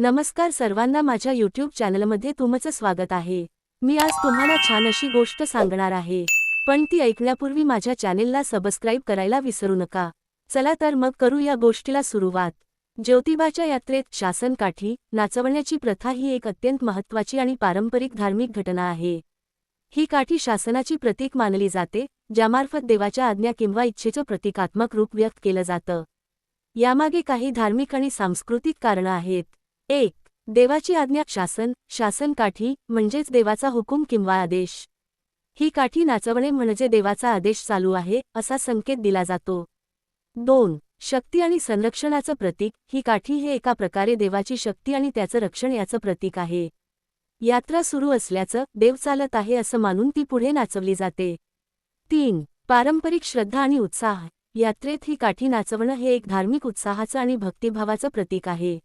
नमस्कार सर्वांना माझ्या यूट्यूब चॅनलमध्ये तुमचं स्वागत आहे. मी आज तुम्हाला छान अशी गोष्ट सांगणार आहे. पण ती ऐकण्यापूर्वी माझ्या चॅनेलला सबस्क्राईब करायला विसरू नका. चला तर मग करू या गोष्टीला सुरुवात. ज्योतिबाच्या यात्रेत शासनकाठी नाचवण्याची प्रथा ही एक अत्यंत महत्त्वाची आणि पारंपरिक धार्मिक घटना आहे. ही काठी शासनाची प्रतीक मानली जाते ज्यामार्फत देवाच्या आज्ञा किंवा इच्छेचं प्रतिकात्मक रूप व्यक्त केलं जातं. यामागे काही धार्मिक आणि सांस्कृतिक कारणं आहेत. एक देवाची आज्ञा शासन शासनकाठी म्हणजेच देवाचा हुकूम किंवा आदेश. ही काठी नाचवणे म्हणजे देवाचा आदेश चालू आहे असा संकेत दिला जातो. दोन शक्ती आणि संरक्षणाचं प्रतीक. ही काठी हे एका प्रकारे देवाची शक्ती आणि त्याचं रक्षण याचं प्रतीक आहे. यात्रा सुरू असल्याचं देव चालत आहे असं मानून ती पुढे नाचवली जाते. तीन पारंपरिक श्रद्धा आणि उत्साह. यात्रेत ही काठी नाचवणं हे एक धार्मिक उत्साहाचं आणि भक्तिभावाचं प्रतीक आहे.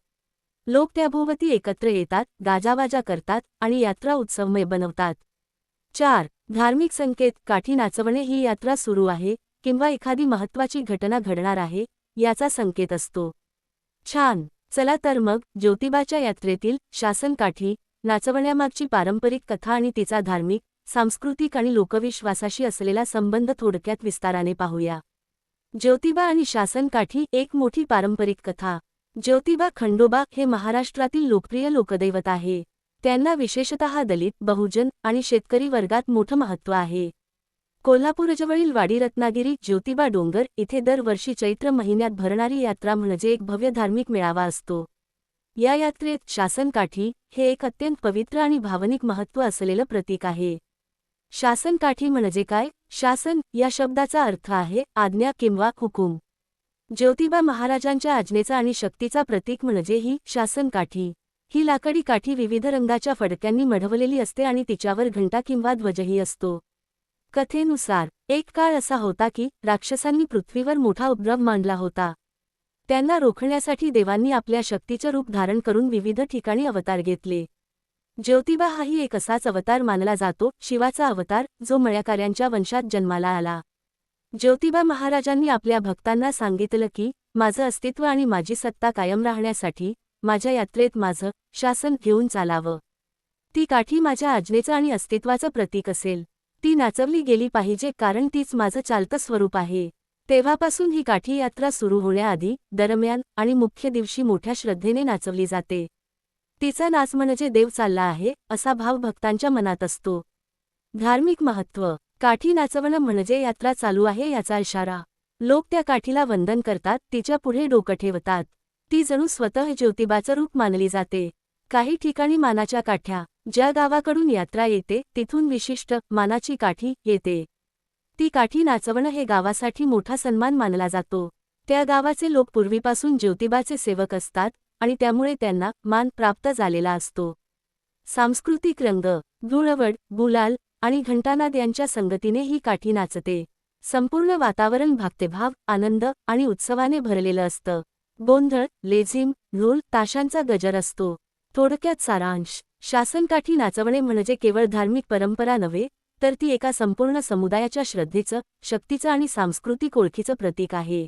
लोक त्याभोवती एकत्र येतात गाजावाजा करतात आणि यात्रा उत्सवमय बनवतात. चार धार्मिक संकेत काठी नाचवणे ही यात्रा सुरू आहे किंवा एखादी महत्त्वाची घटना घडणार आहे याचा संकेत असतो. छान चला तर मग ज्योतिबाच्या यात्रेतील शासनकाठी नाचवण्यामागची पारंपरिक कथा आणि तिचा धार्मिक सांस्कृतिक आणि लोकविश्वासाशी असलेला संबंध थोडक्यात विस्ताराने पाहूया. ज्योतिबा आणि शासनकाठी एक मोठी पारंपरिक कथा. ज्योतिबा खंडोबा हे महाराष्ट्रातील लोकप्रिय लोकदैवत आहे. त्यांना विशेषतः दलित बहुजन आणि शेतकरी वर्गात मोठं महत्त्व आहे. कोल्हापूरजवळील वाडी रत्नागिरी ज्योतिबा डोंगर इथे दरवर्षी चैत्र महिन्यात भरणारी यात्रा म्हणजे एक भव्य धार्मिक मेळावा असतो. या यात्रेत शासनकाठी हे एक अत्यंत पवित्र आणि भावनिक महत्त्व असलेलं प्रतीक आहे. शासनकाठी म्हणजे काय? शासन या शब्दाचा अर्थ आहे आज्ञा किंवा हुकूम. ज्योतिबा महाराजांच्या आज्ञेचा आणि शक्तीचा प्रतीक म्हणजे ही शासनकाठी. ही लाकडी काठी विविध रंगाच्या फडक्यांनी मढवलेली असते आणि तिच्यावर घंटा किंवा ध्वजही असतो. कथेनुसार एक काळ असा होता की राक्षसांनी पृथ्वीवर मोठा उपद्रव मांडला होता. त्यांना रोखण्यासाठी देवांनी आपल्या शक्तीचे रूप धारण करून विविध ठिकाणी अवतार घेतले. ज्योतिबा हाही एक असाच अवतार मानला जातो शिवाचा अवतार जो मळ्याकार्यांच्या वंशात जन्माला आला. ज्योतिबा महाराजांनी आपल्या भक्तांना सांगितलं की माझं अस्तित्व आणि माझी सत्ता कायम राहण्यासाठी माझ्या यात्रेत माझं शासन घेऊन चालावं. ती काठी माझ्या आज्ञेचं आणि अस्तित्वाचं प्रतीक असेल. ती नाचवली गेली पाहिजे कारण तीच माझं चालतं स्वरूप आहे. तेव्हापासून ही काठी यात्रा सुरू होण्याआधी दरम्यान आणि मुख्य दिवशी मोठ्या श्रद्धेने नाचवली जाते. तिचा नाच म्हणजे देव चालला आहे असा भाव भक्तांच्या मनात असतो. धार्मिक महत्त्व काठी नाचवणं म्हणजे यात्रा चालू आहे याचा इशारा. लोक त्या काठीला वंदन करतात तिच्या पुढे डोकं ठेवतात. ती जणू स्वतः ज्योतिबाचं रूप मानली जाते. काही ठिकाणी मानाच्या काठ्या ज्या गावाकडून यात्रा येते तिथून विशिष्ट मानाची काठी येते. ती काठी नाचवणं हे गावासाठी मोठा सन्मान मानला जातो. त्या गावाचे लोक पूर्वीपासून ज्योतिबाचे सेवक असतात आणि त्यामुळे त्यांना मान प्राप्त झालेला असतो. सांस्कृतिक रंग गुळवड गुलाल आणि घंटानाद यांच्या संगतीने ही काठी नाचते. संपूर्ण वातावरण भागतेभाव आनंद आणि उत्सवाने भरलेलं असतं. गोंधळ लेझिम ढोल ताशांचा गजर असतो. थोडक्यात सारांश. शासनकाठी नाचवणे म्हणजे केवळ धार्मिक परंपरा नव्हे तर ती एका संपूर्ण समुदायाच्या श्रद्धेचं शक्तीचं आणि सांस्कृतिक ओळखीचं प्रतीक आहे.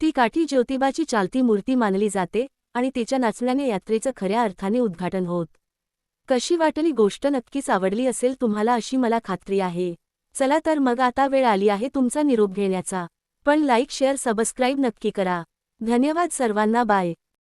ती काठी ज्योतिबाची चालती मूर्ती मानली जाते आणि तिच्या नाचण्याने यात्रेचं खऱ्या अर्थाने उद्घाटन होत. कशी वाटली गोष्ट नक्कीच आवडली असेल तुम्हाला अशी मला खात्री आहे. चला तर मग आता वेळ आली आहे तुमचा निरोप घेण्याचा. पण लाईक शेअर सबस्क्राईब नक्की करा. धन्यवाद सर्वांना बाय.